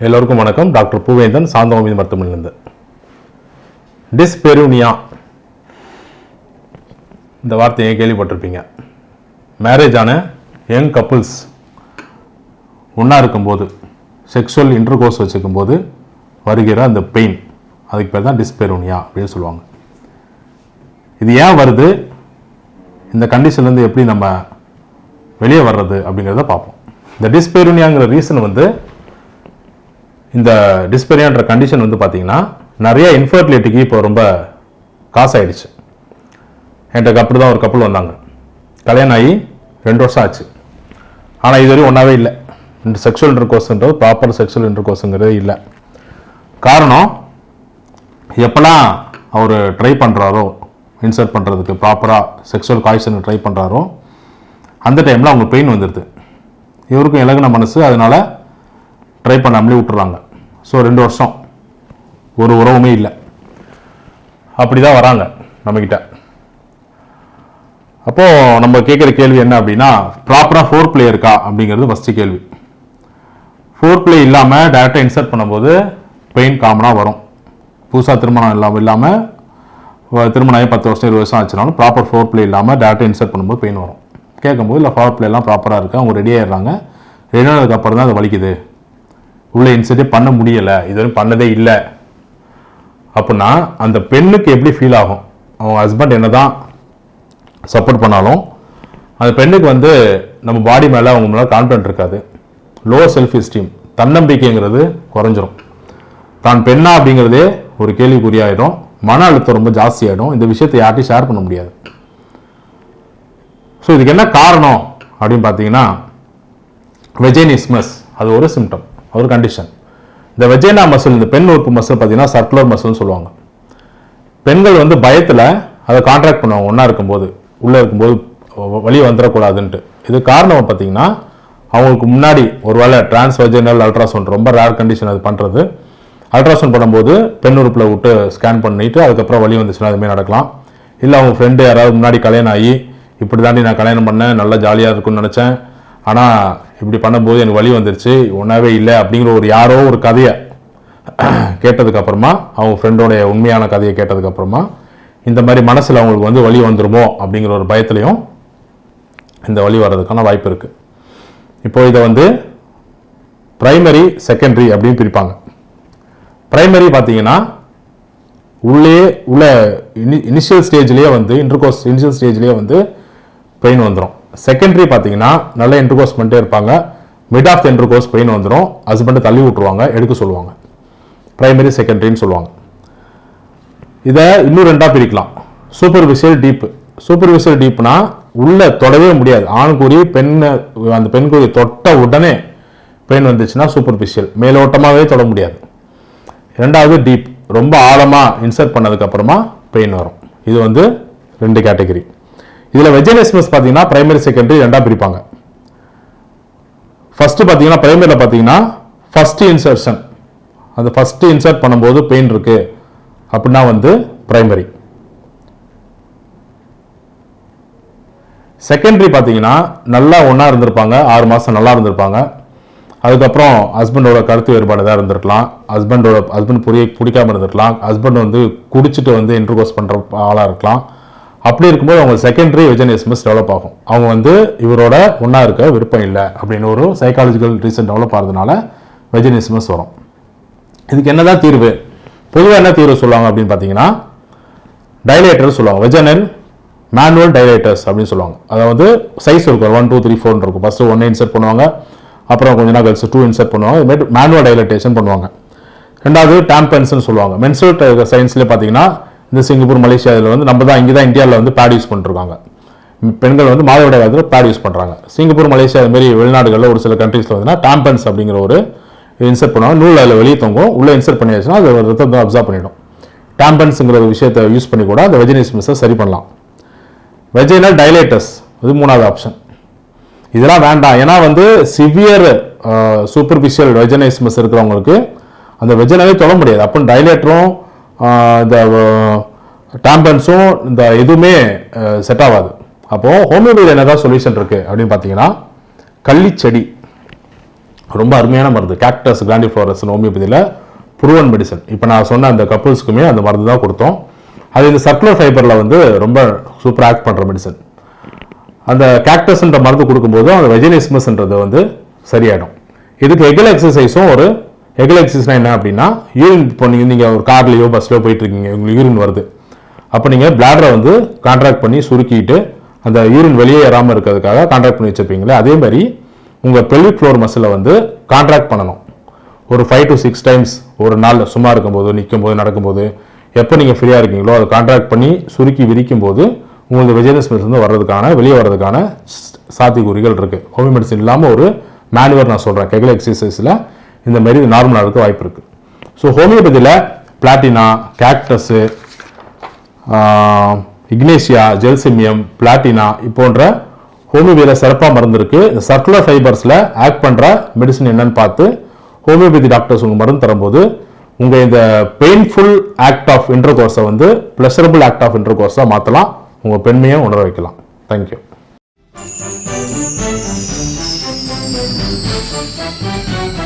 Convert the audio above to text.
எல்லோருக்கும் வணக்கம். டாக்டர் பூவேந்தன் சாந்தோமி மருத்துவமனையிலிருந்து. டிஸ்பெருனியா இந்த வார்த்தையை கேள்விப்பட்டிருப்பீங்க. மேரேஜ் ஆன யங் கப்புள்ஸ் ஒன்றா இருக்கும்போது செக்ஷுவல் இன்டர்கோர்ஸ் வச்சுக்கும்போது வருகிற அந்த பெயின் அதுக்கு பேர் தான் டிஸ்பெருனியா அப்படின்னு சொல்லுவாங்க. இது ஏன் வருது? இந்த கண்டிஷன்லேருந்து எப்படி நம்ம வெளியே வர்றது அப்படிங்கிறத பார்ப்போம். இந்த டிஸ்பெருனியாங்கிற ரீசன் வந்து இந்த டிஸ்பெரியான்ற கண்டிஷன் வந்து பார்த்தீங்கன்னா நிறைய இன்ஃபர்டிலிட்டிக்கு இப்போ ரொம்ப காசாயிடுச்சு. என்கிட்ட அப்படி தான் ஒரு கப்பல் வந்தாங்க. கல்யாணம் ஆகி ரெண்டு வருஷம் ஆச்சு. ஆனால் இது வரையும் ஒன்றாவே இல்லை. இந்த செக்ஷுவல் இன்டர்கோர்ஸ்ன்றது ப்ராப்பர் செக்ஷுவல் இன்டர்கோர்ஸுங்கிறது இல்லை. காரணம் எப்போல்லாம் அவர் ட்ரை பண்ணுறாரோ இன்சர்ட் பண்ணுறதுக்கு ப்ராப்பராக செக்ஷுவல் காய்ச்சல் ட்ரை பண்ணுறாரோ அந்த டைமில் அவங்க பெயின் வந்துடுது இவருக்கும் இலகுன மனசு அதனால் ட்ரை பண்ணாமலே விட்டுறாங்க. ஸோ ரெண்டு வருஷம். ஒரு உறவுமே இல்லை. அப்படி தான் வராங்க நம்மக்கிட்ட அப்போது நம்ம கேட்குற கேள்வி என்ன அப்படின்னா ப்ராப்பராக ஃபோர் பிளே இருக்கா அப்படிங்கிறது ஃபஸ்ட்டு கேள்வி. ஃபோர் பிளே இல்லாமல் டேரெக்டாக இன்சர்ட் பண்ணும்போது பெயின் காமனாக வரும். புதுசாக திருமணம் இல்லாமல் இல்லாமல் திருமணம் ஆகி பத்து வருஷம் இருபது வருஷம் ஆச்சுனாலும் ப்ராப்பர் ஃபோர் பிளே இல்லாமல் டேரெக்டாக இன்சர்ட் பண்ணும்போது பெயின் வரும். கேட்கும்போது இல்லை ஃபோர் பிளேலாம் ப்ராப்பராக இருக்குது அவங்க ரெடி ஆகிடுறாங்க ரெடி ஆனதுக்கப்புறம் தான் அது வலிக்குது. உள்ளே இன்சர்ட்டே பண்ண முடியலை இதுவரையும் பண்ணதே இல்லை. அப்படின்னா அந்த பெண்ணுக்கு எப்படி ஃபீல் ஆகும்? அவங்க ஹஸ்பண்ட் என்ன தான் சப்போர்ட் பண்ணாலும் அந்த பெண்ணுக்கு வந்து நம்ம பாடி மேலே அவங்க மேலே கான்ஃபிடென்ட் இருக்காது. லோ செல்ஃப் எஸ்டீம் தன்னம்பிக்கைங்கிறது குறைஞ்சிரும். தான் பெண்ணா அப்படிங்கிறதே ஒரு கேள்விக்குறியாயிடும். மன அழுத்தம் ரொம்ப ஜாஸ்தியாயிடும். இந்த விஷயத்தை யார்ட்டையும் ஷேர் பண்ண முடியாது. ஸோ இதுக்கு என்ன காரணம் அப்படின்னு பார்த்தீங்கன்னா வெஜேனிஸ்மஸ் அது ஒரு சிம்டம் ஒரு கண்டிஷன் இந்த வெஜேனா மசில் இந்த பெண் உறுப்பு மசில் பார்த்தீங்கன்னா சர்க்குலர் மசில்னு சொல்லுவாங்க. பெண்கள் வந்து பயத்தில் அதை கான்ட்ராக்ட் பண்ணுவாங்க ஒன்றா இருக்கும்போது. உள்ளே இருக்கும்போது வழி வந்துடக்கூடாதுன்ட்டு. இது காரணம் பார்த்தீங்கன்னா அவங்களுக்கு முன்னாடி ஒருவேளை டிரான்ஸ் வெஜினல் அல்ட்ராசவுண்ட் ரொம்ப ரேர் கண்டிஷன் அது பண்ணுறது அல்ட்ராசவுண்ட் பண்ணும்போது பெண் உறுப்பில் விட்டு ஸ்கேன் பண்ணிட்டு அதுக்கப்புறம் வழி வந்துச்சுன்னா அதுமாரி நடக்கலாம். இல்லை அவங்க ஃப்ரெண்டு யாராவது முன்னாடி கல்யாணம் ஆகி இப்படி தாண்டி நான் கல்யாணம் பண்ணேன் நல்லா ஜாலியாக இருக்கும்னு நினச்சேன். ஆனால் இப்படி பண்ணும்போது எனக்கு வழி வந்துருச்சு ஒன்றாவே இல்லை அப்படிங்கிற ஒரு யாரோ ஒரு கதையை கேட்டதுக்கப்புறமா அவங்க ஃப்ரெண்டோடைய உண்மையான கதையை கேட்டதுக்கப்புறமா இந்த மாதிரி மனசில் அவங்களுக்கு வந்து வழி வந்துருமோ அப்படிங்கிற ஒரு பயத்துலையும் இந்த வழி வர்றதுக்கான வாய்ப்பு இருக்குது இப்போ இதை வந்து ப்ரைமரி செகண்டரி அப்படின்னு பிரிப்பாங்க. ப்ரைமரி பார்த்தீங்கன்னா உள்ளே உள்ள இனி இனிஷியல் ஸ்டேஜ்லேயே வந்து இன்டர்கோர்ஸ் இனிஷியல் ஸ்டேஜ்லேயே வந்து பெயின் வந்துடும் செகண்டரி பார்த்தீங்கன்னா நல்ல இன்டர்கோர்ஸ் பண்ணிட்டே இருப்பாங்க. Mid of the intercourse pain வந்துடும் ஹஸ்பண்டை தள்ளி விட்டுருவாங்க. எடுக்க சொல்லுவாங்க. ப்ரைமரி செகண்டரின்னு சொல்லுவாங்க. இதை இன்னும் ரெண்டாக பிரிக்கலாம். சூப்பர்ஃபிஷியல் டீப்பு சூப்பர்ஃபிஷியல் டீப்னா உள்ளே தொடவே முடியாது. ஆணுக்குறி பெண்ணை அந்த பெண்குறி தொட்ட உடனே பெயின் வந்துச்சுன்னா சூப்பர்ஃபிஷியல் மேலோட்டமாகவே தொட முடியாது. ரெண்டாவது டீப் ரொம்ப ஆழமாக இன்சர்ட் பண்ணதுக்கப்புறமா பெயின் வரும். இது வந்து ரெண்டு கேட்டகரி இதில் வெஜினஸ்மஸ் பார்த்தீங்கன்னா பிரைமரி செகண்டரி ரெண்டாக பிரிப்பாங்க. ஃபஸ்ட்டு பார்த்தீங்கன்னா பிரைமரியில் பார்த்தீங்கன்னா ஃபஸ்ட்டு இன்சர்ஷன் அந்த ஃபஸ்ட்டு இன்சர்ட் பண்ணும்போது பெயின் இருக்குது அப்படின்னா வந்து பிரைமரி செகண்டரி பார்த்தீங்கன்னா நல்லா ஒன்றா இருந்திருப்பாங்க. ஆறு மாதம் நல்லா இருந்திருப்பாங்க. அதுக்கப்புறம் ஹஸ்பண்டோட கருத்து வேறுபாடு தான் இருந்திருக்கலாம். ஹஸ்பண்டோட ஹஸ்பண்ட் புரிய பிடிக்காம இருந்திருக்கலாம். ஹஸ்பண்ட் வந்து குடிச்சிட்டு வந்து இன்டர்கோஸ் பண்ணுற ஆளாக இருக்கலாம். அப்படி இருக்கும்போது அவங்க செகண்டரி வெஜனிஸ்மஸ் டெவலப் ஆகும். அவங்க வந்து இவரோட ஒன்றா இருக்க விருப்பம் இல்லை அப்படின்னு ஒரு சைக்காலஜிக்கல் ரீசன் டெவலப் ஆகிறதுனால வெஜனிஸ்மஸ் வரும். இதுக்கு என்னதான் தீர்வு? பொதுவாக என்ன தீர்வு சொல்லுவாங்க அப்படின்னு பார்த்தீங்கன்னா டைலேட்டர் சொல்லுவாங்க. வெஜனல் மேனுவல் டைலேட்டர்ஸ் அப்படின்னு சொல்லுவாங்க. அதாவது சைஸ் இருக்கும். ஒன் டூ த்ரீ ஃபோர்னு இருக்கும். ஃபஸ்ட்டு ஒன்று இன்சர்ட் பண்ணுவாங்க. அப்புறம் கொஞ்ச நாள் கழிச்சு டூ இன்சர்ட் பண்ணுவாங்க. இதுமாதிரி மேனுவல் டைலட்டேஷன் பண்ணுவாங்க. ரெண்டாவது டாம்பன்ஸ்னு சொல்லுவாங்க. மென்சுரல் சயின்ஸ்லேயே பார்த்தீங்கன்னா இந்த சிங்கப்பூர் மலேசியா இதில் வந்து நம்ம தான் இங்கே தான் இந்தியாவில் வந்து பேட் யூஸ் பண்ணிருக்காங்க. பெண்கள் வந்து மாதவிட காலத்தில் பேட் யூஸ் பண்ணுறாங்க சிங்கப்பூர் மலேசியா அதுமாரி வெளிநாடுகளில் ஒரு சில கண்ட்ரீஸில் வந்து டாம்பன்ஸ் அப்படிங்கிற ஒரு இன்சர்ட் பண்ணுவாங்க. நூல் அதில் வெளியே தொங்கும். உள்ளே இன்சர்ட் பண்ணியாச்சுன்னா அது ரத்தத்தை அப்சர்வ் பண்ணிடும். டாம்பன்ஸுங்கிற ஒரு விஷயத்தை யூஸ் பண்ணி கூட அந்த வெஜினிஸ்மிஸை சரி பண்ணலாம். வெஜினல் டைலேட்டஸ் இது மூணாவது ஆப்ஷன் இதெல்லாம் வேண்டாம். ஏன்னா வந்து சிவியர் சூப்பர்ஃபிஷியல் வெஜனைஸ்மஸ் இருக்கிறவங்களுக்கு அந்த வெஜனாவே தொட முடியாது. அப்போ டைலேட்டரும் இந்த டேம்பன்ஸும் இந்த எதுவுமே செட் ஆகாது. அப்போது ஹோமியோபதியில் என்னதான் சொல்யூஷன் இருக்குது அப்படின்னு பார்த்தீங்கன்னா கள்ளிச்செடி. ரொம்ப அருமையான மருந்து. கேக்டஸ் கிராண்டிஃப்ளோரஸ் ஹோமியோபதியில் புருவன் மெடிசன் இப்போ நான் சொன்ன அந்த கப்புள்ஸுக்குமே அந்த மருந்து தான் கொடுத்தோம். அது இந்த சர்க்குலர் ஃபைபரில் வந்து ரொம்ப சூப்பர் ஆக்ட் பண்ணுற மெடிசன் அந்த கேக்டஸ்ன்ற மருந்து கொடுக்கும்போது அந்த வெஜினிஸ்மஸ்ன்றது வந்து சரியாயிடும். இதுக்கு எகல் எக்ஸசைஸும் ஒரு எகல் என்ன அப்படின்னா யூரின் இப்போ நீங்கள் நீங்கள் ஒரு கார்லையோ பஸ்லையோ போயிட்டுருக்கீங்க உங்களுக்கு யூரின் வருது. அப்போ நீங்கள் பிளாடரை வந்து கான்ட்ராக்ட் பண்ணி சுருக்கிட்டு அந்த யூரின் வெளியே ஏறாமல் இருக்கிறதுக்காக கான்ட்ராக்ட் பண்ணி வச்சுருப்பீங்களே அதே மாதிரி உங்கள் பெல்விக் ஃப்ளோர் மசிலை வந்து கான்ட்ராக்ட் பண்ணணும். ஒரு ஃபைவ் டு சிக்ஸ் டைம்ஸ் ஒரு நாள் சும்மா இருக்கும்போது நிற்கும் போது நடக்கும்போது எப்போ நீங்கள் ஃப்ரீயாக இருக்கீங்களோ அதை கான்ட்ராக்ட் பண்ணி சுருக்கி விரிக்கும் போது உங்களுக்கு வெஜினஸ்மெஸ் வந்து வர்றதுக்கான வெளியே வர்றதுக்கான ஸ்- இருக்குது ஹோமியோ மெடிசன் இல்லாமல் ஒரு மேனுவர் நான் சொல்கிறேன் கெகல் எக்ஸசைஸில் இந்த மாதிரி நார்மலாக இருக்க. வாய்ப்பு இருக்குது so ஹோமியோபதியில் platina cactus ignatia gelsemium platina போன்ற ஹோமியோபதியில் சிறப்பாக மருந்து இருக்கு. சர்க்குலர் ஃபைபர்ஸில் ஆக்ட் பண்ணுற மெடிசன் என்னன்னு பார்த்து ஹோமியோபதி டாக்டர்ஸ் உங்கள் மருந்து தரும்போது உங்கள் இந்த பெயின்ஃபுல் ஆக்ட் ஆஃப் இன்டர் கோர்ஸை வந்து ப்ளஷரபிள் ஆக்ட் ஆஃப் இன்டர் கோர்ஸாக மாற்றலாம் உங்கள் பெண்மையை உணர வைக்கலாம். Thank you Thank you.